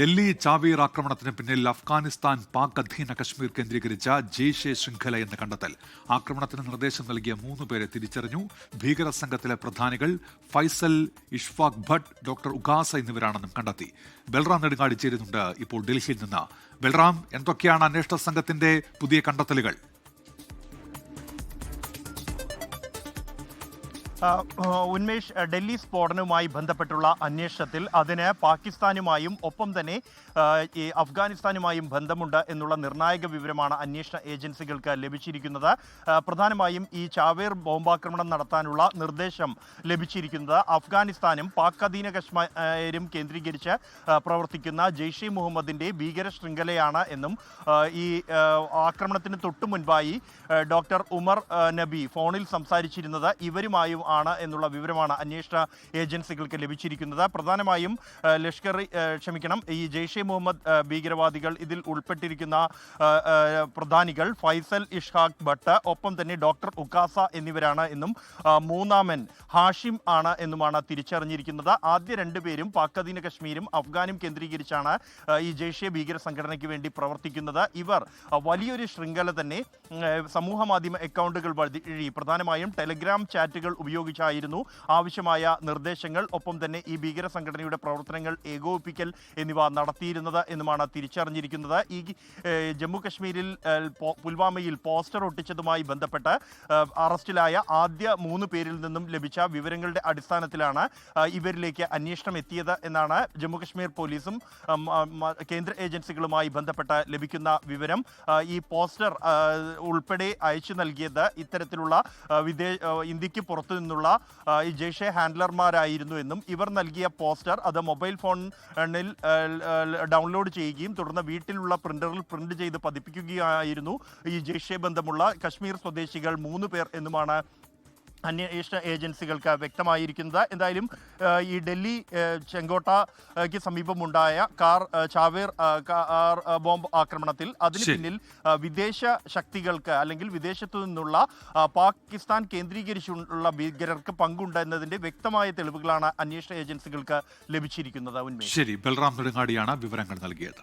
ഡൽഹി ചാവേർ ആക്രമണത്തിന് പിന്നിൽ അഫ്ഗാനിസ്ഥാൻ പാക് അധീന കശ്മീർ കേന്ദ്രീകരിച്ച ജെയ്ഷെ ശൃംഖല എന്ന് കണ്ടെത്തൽ. ആക്രമണത്തിന് നിർദ്ദേശം നൽകിയ മൂന്ന് പേരെ തിരിച്ചറിഞ്ഞു. ഭീകര സംഘത്തിലെ പ്രധാനികൾ ഫൈസൽ ഇഷ്ഫാഖ് ഭട്ട് ഡോക്ടർ ഉഗാസ എന്നിവരാണെന്നും കണ്ടെത്തി. ബൽറാം നെടുങ്ങാടി ചേരുന്നുണ്ട് ഇപ്പോൾ ഡൽഹിയിൽ നിന്ന്. ബൽറാം എന്തൊക്കെയാണ് അന്വേഷണ സംഘത്തിന്റെ പുതിയ കണ്ടെത്തലുകൾ? ഉന്മേഷ് ഡൽഹി സ്ഫോടനവുമായി ബന്ധപ്പെട്ടുള്ള അന്വേഷണത്തിൽ അതിന് പാകിസ്ഥാനുമായും ഒപ്പം തന്നെ ഈ അഫ്ഗാനിസ്ഥാനുമായും ബന്ധമുണ്ട് എന്നുള്ള നിർണായക വിവരമാണ് അന്വേഷണ ഏജൻസികൾക്ക് ലഭിച്ചിരിക്കുന്നത്. പ്രധാനമായും ഈ ചാവേർ ബോംബാക്രമണം നടത്താനുള്ള നിർദ്ദേശം ലഭിച്ചിരിക്കുന്നത് അഫ്ഗാനിസ്ഥാനും പാക് അധീന കശ്മീരും കേന്ദ്രീകരിച്ച് പ്രവർത്തിക്കുന്ന ജെയ്ഷെ മുഹമ്മദിന്റെ ഭീകര ശൃംഖലയാണ് എന്നും ഈ ആക്രമണത്തിന് തൊട്ടു മുൻപായി ഡോക്ടർ ഉമർ നബി ഫോണിൽ സംസാരിച്ചിരുന്നത് ഇവരുമായും ആണ് എന്നുള്ള വിവരമാണ് അന്വേഷണ ഏജൻസികൾക്ക് ലഭിച്ചിരിക്കുന്നത്. പ്രധാനമായും ലഷ്കർ ക്ഷമിക്കണം ഈ ജെയ്ഷെ മുഹമ്മദ് ഭീകരവാദികൾ ഇതിൽ ഉൾപ്പെട്ടിരിക്കുന്ന പ്രധാനികൾ ഫൈസൽ ഇഷ്ഹാഖ് ഭട്ട് ഒപ്പം തന്നെ ഡോക്ടർ ഉക്കാസ എന്നിവരാണ് എന്നും മൂന്നാമൻ ഹാഷിം ആണ് എന്നുമാണ് തിരിച്ചറിഞ്ഞിരിക്കുന്നത്. ആദ്യ രണ്ടുപേരും പാക് അധീന കശ്മീരും അഫ്ഗാനും കേന്ദ്രീകരിച്ചാണ് ഈ ജെയ്ഷെ ഭീകര സംഘടനയ്ക്ക് വേണ്ടി പ്രവർത്തിക്കുന്നത്. ഇവർ വലിയൊരു ശൃംഖല തന്നെ സമൂഹ മാധ്യമ അക്കൗണ്ടുകൾ വഴി പ്രധാനമായും ടെലിഗ്രാം ചാറ്റുകൾ ഉപയോഗിച്ചായിരുന്നു. ആവശ്യമായ നിർദ്ദേശങ്ങൾ ഒപ്പം തന്നെ ഈ ഭീകര സംഘടനയുടെ പ്രവർത്തനങ്ങൾ ഏകോപിപ്പിക്കൽ എന്നിവ നടത്തിയിരുന്നത് എന്നുമാണ് തിരിച്ചറിഞ്ഞിരിക്കുന്നത്. ഈ ജമ്മുകശ്മീരിൽ ജമ്മു കശ്മീരിൽ പുൽവാമയിൽ പോസ്റ്റർ ഒട്ടിച്ചതുമായി ബന്ധപ്പെട്ട് അറസ്റ്റിലായ ആദ്യ മൂന്ന് പേരിൽ നിന്നും ലഭിച്ച വിവരങ്ങളുടെ അടിസ്ഥാനത്തിലാണ് ഇവരിലേക്ക് അന്വേഷണം എത്തിയത് എന്നാണ് ജമ്മുകശ്മീർ പോലീസും കേന്ദ്ര ഏജൻസികളുമായി ബന്ധപ്പെട്ട് ലഭിക്കുന്ന വിവരം. ഈ പോസ്റ്റർ ഉൾപ്പെടെ അയച്ചു നൽകിയത് ഇത്തരത്തിലുള്ള വിദേശ വിദേ ഇന്ത്യയ്ക്ക് പുറത്തു നിന്നുള്ള ഈ ജെയ്ഷെ ഹാൻഡ്ലർമാരായിരുന്നു എന്നും ഇവർ നൽകിയ പോസ്റ്റർ അത് മൊബൈൽ ഫോണിൽ ഡൗൺലോഡ് ചെയ്യുകയും തുടർന്ന് വീട്ടിലുള്ള പ്രിന്ററിൽ പ്രിന്റ് ചെയ്ത് പതിപ്പിക്കുകയായിരുന്നു ഈ ജെയ്ഷെ ബന്ധമുള്ള കശ്മീർ സ്വദേശികൾ മൂന്ന് പേർ എന്നുമാണ് അന്വേഷണ ഏജൻസികൾക്ക് വ്യക്തമായിരിക്കുന്നത്. എന്തായാലും ഈ ഡൽഹി ചെങ്കോട്ടയ്ക്ക് സമീപമുണ്ടായ കാർ ചാവേർ കാർ ബോംബ് ആക്രമണത്തിൽ അതിന് പിന്നിൽ വിദേശ ശക്തികൾക്ക് അല്ലെങ്കിൽ വിദേശത്തു നിന്നുള്ള പാകിസ്ഥാൻ കേന്ദ്രീകരിച്ചുള്ള ഭീകരർക്ക് പങ്കുണ്ട് എന്നതിന്റെ വ്യക്തമായ തെളിവുകളാണ് അന്വേഷണ ഏജൻസികൾക്ക് ലഭിച്ചിരിക്കുന്നത്. ശരി. ബൽറാം നെടുങ്ങാടിയാണ് വിവരങ്ങൾ നൽകിയത്.